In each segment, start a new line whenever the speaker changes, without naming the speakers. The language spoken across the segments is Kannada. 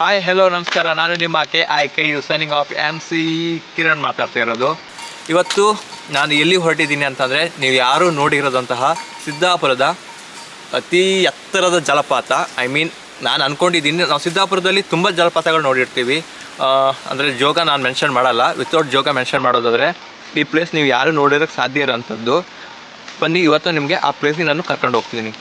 ಹಾಯ್ ಹಲೋ ನಮಸ್ಕಾರ. ನಾನು ನಿಮ್ಮ ಕೆ ಐ ಕೈ signing off M C Kiran ಮಾತಾಡ್ತಾ ಇರೋದು. ಇವತ್ತು ನಾನು ಎಲ್ಲಿ ಹೊರಟಿದ್ದೀನಿ ಅಂತಂದರೆ, ನೀವು ಯಾರೂ ನೋಡಿರೋದಂತಹ ಸಿದ್ದಾಪುರದ ಅತಿ ಎತ್ತರದ ಜಲಪಾತ. ಐ ಮೀನ್ ನಾನು ಅಂದ್ಕೊಂಡಿದ್ದೀನಿ ನಾವು ಸಿದ್ದಾಪುರದಲ್ಲಿ ತುಂಬ ಜಲಪಾತಗಳು ನೋಡಿರ್ತೀವಿ. ಅಂದರೆ ಜೋಗ ನಾನು ಮೆನ್ಷನ್ ಮಾಡಲ್ಲ. ವಿತೌಟ್ ಜೋಗ ಮೆನ್ಷನ್ ಮಾಡೋದಾದರೆ, ಈ ಪ್ಲೇಸ್ ನೀವು ಯಾರು ನೋಡಿರೋಕ್ಕೆ ಸಾಧ್ಯ ಇರೋಂಥದ್ದು. ಬನ್ನಿ, ಇವತ್ತು ನಿಮಗೆ ಆ ಪ್ಲೇಸಿಗೆ ನಾನು ಕರ್ಕೊಂಡು ಹೋಗ್ತಿದ್ದೀನಿ.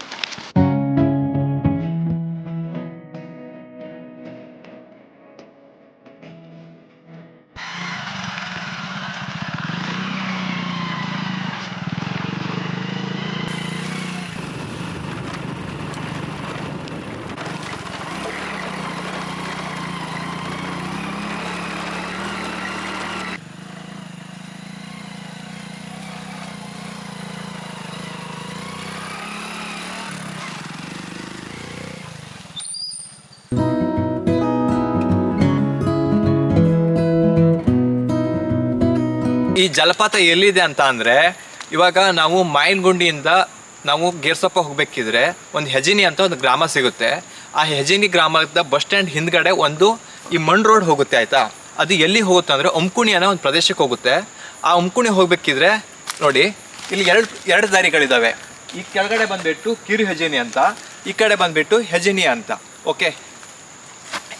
ಈ ಜಲಪಾತ ಎಲ್ಲಿದೆ ಅಂತ ಅಂದರೆ, ಇವಾಗ ನಾವು ಮಾಯನಗುಂಡಿಯಿಂದ ನಾವು ಗೇರ್ಸಪ್ಪ ಹೋಗ್ಬೇಕಿದ್ರೆ ಒಂದು ಹೆಜಿನಿ ಅಂತ ಒಂದು ಗ್ರಾಮ ಸಿಗುತ್ತೆ. ಆ ಹೆಜಿನಿ ಗ್ರಾಮದ ಬಸ್ ಸ್ಟ್ಯಾಂಡ್ ಹಿಂದ್ಗಡೆ ಒಂದು ಈ ಮಣ್ ರೋಡ್ ಹೋಗುತ್ತೆ ಆಯ್ತಾ? ಅದು ಎಲ್ಲಿ ಹೋಗುತ್ತೆ ಅಂದರೆ ಉಮ್ಕುಣಿ ಅನ್ನೋ ಒಂದು ಪ್ರದೇಶಕ್ಕೆ ಹೋಗುತ್ತೆ. ಆ ಉಮ್ಕುಣಿ ಹೋಗ್ಬೇಕಿದ್ರೆ ನೋಡಿ, ಇಲ್ಲಿ ಎರಡು ಎರಡು ದಾರಿಗಳಿದಾವೆ. ಈ ಕೆಳಗಡೆ ಬಂದ್ಬಿಟ್ಟು ಕಿರು ಹೆಜಿನಿ ಅಂತ, ಈ ಕಡೆ ಬಂದ್ಬಿಟ್ಟು ಹೆಜಿನಿ ಅಂತ ಓಕೆ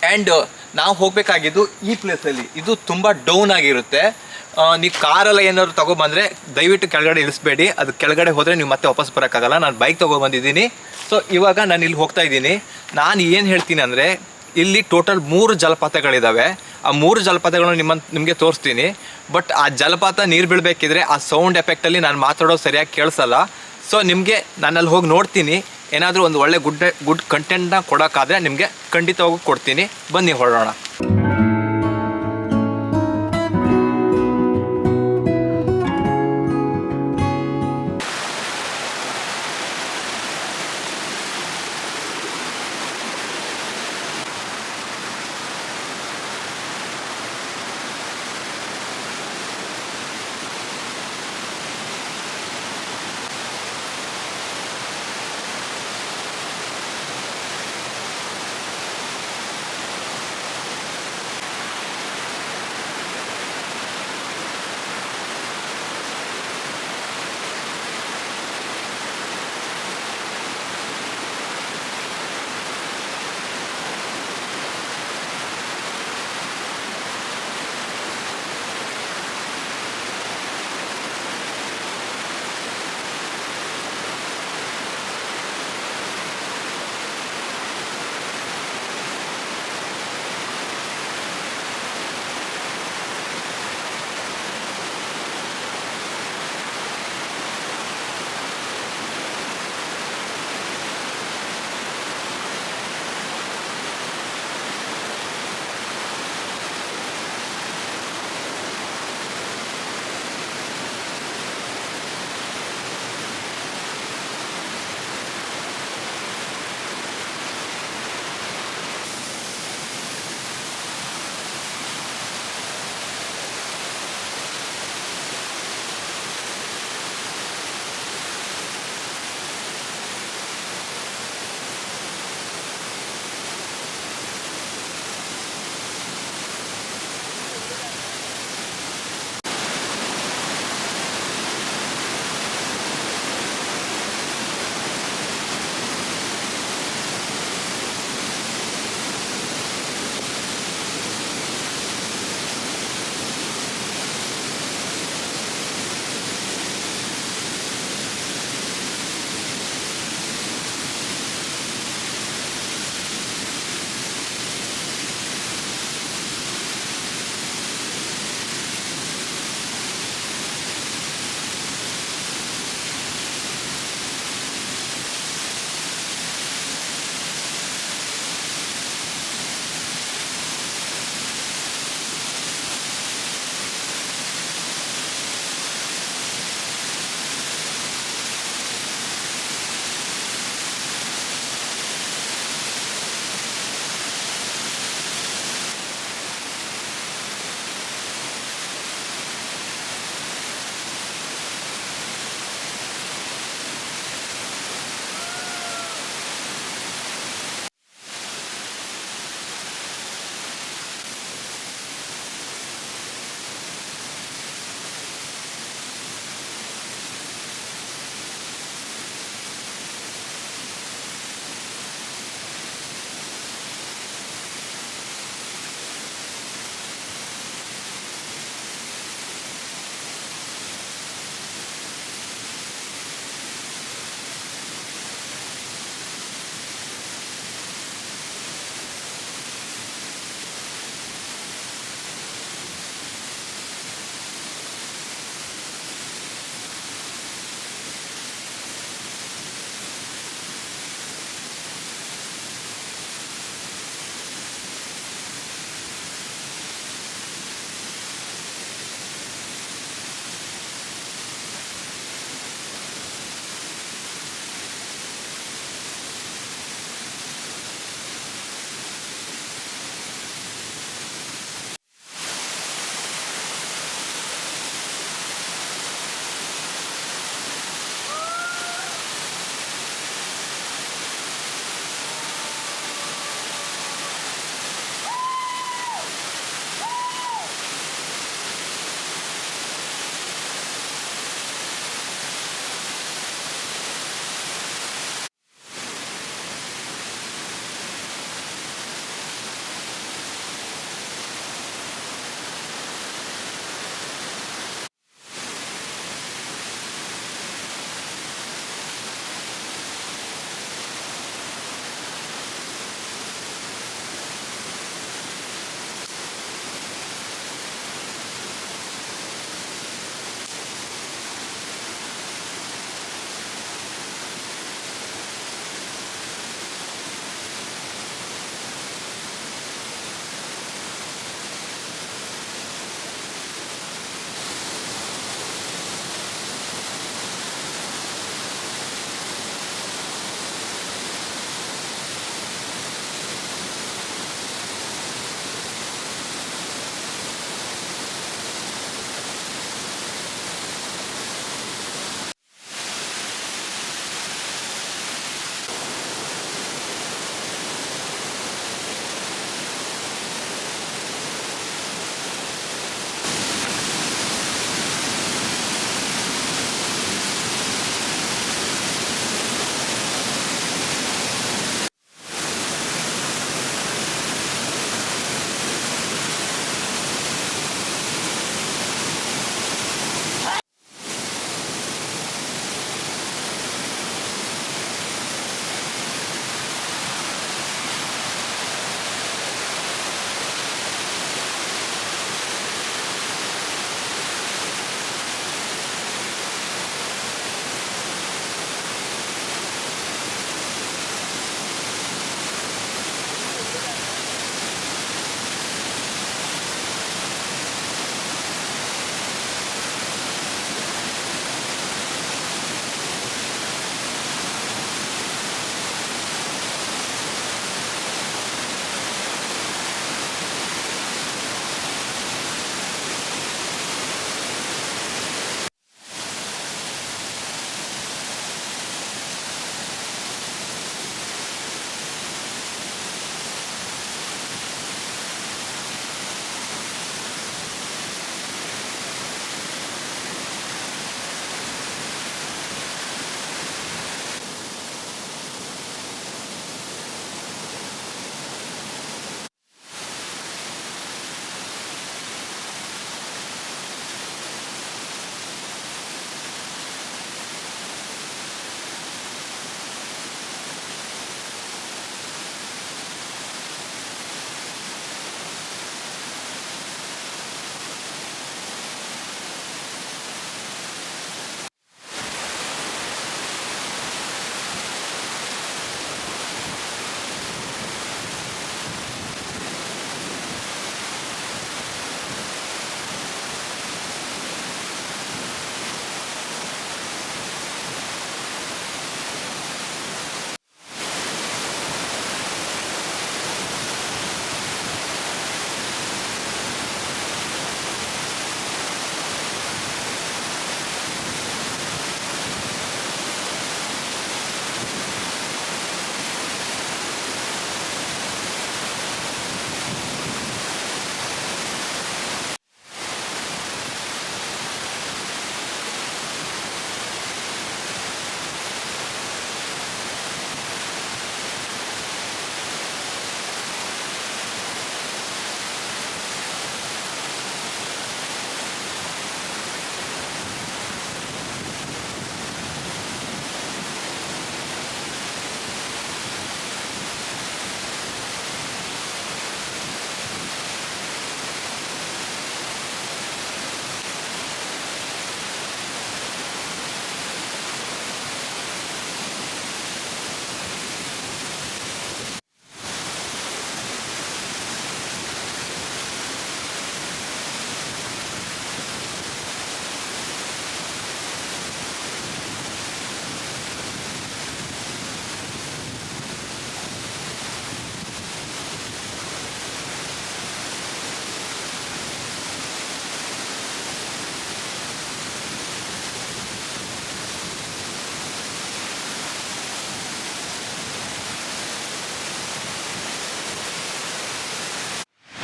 ಆ್ಯಂಡ್ ನಾವು ಹೋಗಬೇಕಾಗಿದ್ದು ಈ ಪ್ಲೇಸಲ್ಲಿ ಇದು ತುಂಬ ಡೌನ್ ಆಗಿರುತ್ತೆ. ನೀವು ಕಾರಲ್ಲ ಏನಾದ್ರು ತೊಗೊಬಂದರೆ ದಯವಿಟ್ಟು ಕೆಳಗಡೆ ಇಳಿಸ್ಬೇಡಿ ಅದು ಕೆಳಗಡೆ ಹೋದರೆ ನೀವು ಮತ್ತೆ ವಾಪಸ್ ಬರೋಕ್ಕಾಗಲ್ಲ. ನಾನು ಬೈಕ್ ತೊಗೊಬಂದಿದ್ದೀನಿ. ಸೊ ಇವಾಗ ನಾನು ಇಲ್ಲಿ ಹೋಗ್ತಾ ಇದ್ದೀನಿ. ನಾನು ಏನು ಹೇಳ್ತೀನಿ ಅಂದರೆ, ಇಲ್ಲಿ ಟೋಟಲ್ ಮೂರು ಜಲಪಾತಗಳಿದ್ದಾವೆ ಆ ಮೂರು ಜಲಪಾತಗಳನ್ನ ನಿಮ್ಮ ನಿಮಗೆ ತೋರಿಸ್ತೀನಿ. ಬಟ್ ಆ ಜಲಪಾತ ನೀರು ಬೀಳಬೇಕಿದ್ರೆ ಆ ಸೌಂಡ್ ಎಫೆಕ್ಟಲ್ಲಿ ನಾನು ಮಾತಾಡೋದು ಸರಿಯಾಗಿ ಕೇಳಿಸಲ್ಲ. ಸೊ ನಿಮಗೆ ನಾನಲ್ಲಿ ಹೋಗಿ ನೋಡ್ತೀನಿ. ಏನಾದರೂ ಒಂದು ಒಳ್ಳೆ ಗುಡ್ ಗುಡ್ ಕಂಟೆಂಟ್ನ ಕೊಡೋಕ್ಕಾದರೆ ನಿಮಗೆ ಖಂಡಿತವಾಗೂ ಕೊಡ್ತೀನಿ. ಬನ್ನಿ ಹೊರಡೋಣ.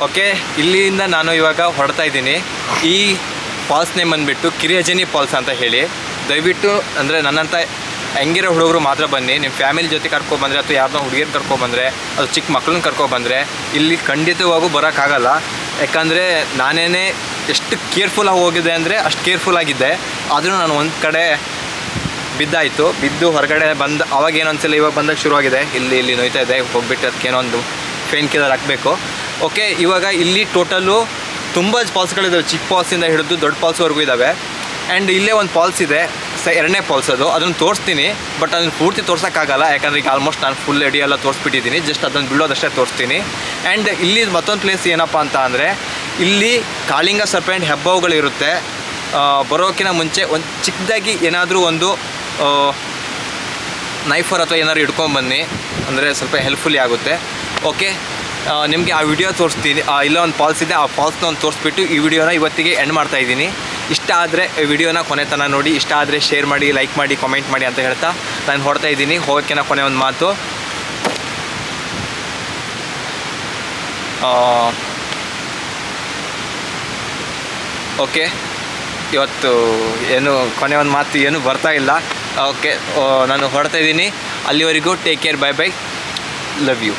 ಓಕೆ ಇಲ್ಲಿಂದ ನಾನು ಇವಾಗ ಹೊರಡ್ತಾ ಇದ್ದೀನಿ. ಈ ಫಾಲ್ಸ್ ನೇಮ್ ಬಂದುಬಿಟ್ಟು ಕಿರಿಯಜನಿ ಫಾಲ್ಸ್ ಅಂತ ಹೇಳಿ. ದಯವಿಟ್ಟು ಅಂದರೆ ನನ್ನಂಥ ಹೆಂಗಿರೋ ಹುಡುಗರು ಮಾತ್ರ ಬನ್ನಿ. ನಿಮ್ಮ ಫ್ಯಾಮಿಲಿ ಜೊತೆ ಕರ್ಕೊಬಂದರೆ ಅಥವಾ ಯಾರನ್ನೋ ಹುಡುಗಿಯರು ಕರ್ಕೊಬಂದರೆ ಅದು ಚಿಕ್ಕ ಮಕ್ಕಳನ್ನ ಕರ್ಕೊಬಂದರೆ ಇಲ್ಲಿ ಖಂಡಿತವಾಗೂ ಬರೋಕ್ಕಾಗಲ್ಲ. ಯಾಕಂದರೆ ನಾನೇನೇ ಎಷ್ಟು ಕೇರ್ಫುಲ್ಲಾಗಿ ಹೋಗಿದ್ದೆ ಅಂದರೆ ಅಷ್ಟು ಕೇರ್ಫುಲ್ ಆಗಿದ್ದೆ. ಆದರೂ ನಾನು ಒಂದು ಕಡೆ ಬಿದ್ದಾಯಿತು. ಬಿದ್ದು ಹೊರಗಡೆ ಬಂದು, ಅವಾಗ ಏನೋ ಒಂದ್ಸಲ ಇವಾಗ ಬಂದಾಗ ಶುರುವಾಗಿದೆ. ಇಲ್ಲಿ ಇಲ್ಲಿ ನೋಯ್ತಾ ಇದೆ. ಹೋಗ್ಬಿಟ್ಟು ಏನೋ ಒಂದು ಪೇನ್ ಕಿಲ್ಲರ್ ಹಾಕಬೇಕು. ಓಕೆ, ಇವಾಗ ಇಲ್ಲಿ ಟೋಟಲ್ಲು ತುಂಬ ಫಾಲ್ಸ್ಗಳಿದ್ದಾವೆ ಚಿಕ್ಕ ಪಾಲ್ಸಿಂದ ಹಿಡಿದು ದೊಡ್ಡ ಫಾಲ್ಸ್ವರೆಗೂ ಇದ್ದಾವೆ ಆ್ಯಂಡ್ ಇಲ್ಲೇ ಒಂದು ಫಾಲ್ಸ್ ಇದೆ. ಸ, ಎರಡನೇ ಫಾಲ್ಸ್ ಅದು. ಅದನ್ನು ತೋರಿಸ್ತೀನಿ. ಬಟ್ ಅದನ್ನು ಪೂರ್ತಿ ತೋರ್ಸೋಕ್ಕಾಗಲ್ಲ. ಯಾಕಂದರೆ ಈಗ ಆಲ್ಮೋಸ್ಟ್ ನಾನು ಫುಲ್ ಎಡಿ ಎಲ್ಲ ತೋರಿಸ್ಬಿಟ್ಟಿದ್ದೀನಿ. ಜಸ್ಟ್ ಅದನ್ನು ಬಿಡೋದಷ್ಟೇ ತೋರಿಸ್ತೀನಿ. ಆ್ಯಂಡ್ ಇಲ್ಲಿ ಮತ್ತೊಂದು ಪ್ಲೇಸ್ ಏನಪ್ಪ ಅಂತ ಅಂದರೆ, ಇಲ್ಲಿ ಕಾಳಿಂಗ ಸರ್ಪೆಂಟ್ ಹೆಬ್ಬವುಗಳಿರುತ್ತೆ ಬರೋಕ್ಕಿಂತ ಮುಂಚೆ ಒಂದು ಚಿಕ್ಕದಾಗಿ ಏನಾದರೂ ಒಂದು ನೈಫರ್ ಅಥವಾ ಏನಾದ್ರು ಇಟ್ಕೊಂಬನ್ನಿ ಅಂದರೆ ಸ್ವಲ್ಪ ಹೆಲ್ಪ್ಫುಲ್ಲಿ ಆಗುತ್ತೆ. ಓಕೆ ನಿಮಗೆ ಆ ವಿಡಿಯೋ ತೋರಿಸ್ತೀನಿ. ಇಲ್ಲ ಒಂದು ಫಾಲ್ಸ್ ಇದೆ, ಆ ಫಾಲ್ಸ್ನ ಒಂದು ತೋರಿಸ್ಬಿಟ್ಟು ಈ ವಿಡಿಯೋನ ಇವತ್ತಿಗೆ ಎಂಡ್ ಮಾಡ್ತಾ ಇದ್ದೀನಿ. ಇಷ್ಟ ಆದರೆ ವಿಡಿಯೋನ ಕೊನೆ ತನಕ ನೋಡಿ, ಇಷ್ಟ ಆದರೆ ಶೇರ್ ಮಾಡಿ ಲೈಕ್ ಮಾಡಿ ಕಾಮೆಂಟ್ ಮಾಡಿ ಅಂತ ಹೇಳ್ತಾ ನಾನು ಹೊಡ್ತಾ ಇದ್ದೀನಿ. ಹೋಗೋಕ್ಕಿನ ಕೊನೆ ಒಂದು ಮಾತು. ಓಕೆ. ಇವತ್ತು ಏನು ಕೊನೆ ಒಂದು ಮಾತು ಏನು ಬರ್ತಾ ಇಲ್ಲ. ಓಕೆ ನಾನು ಹೊಡ್ತಾ ಇದ್ದೀನಿ. ಅಲ್ಲಿವರೆಗೂ take care bye bye love you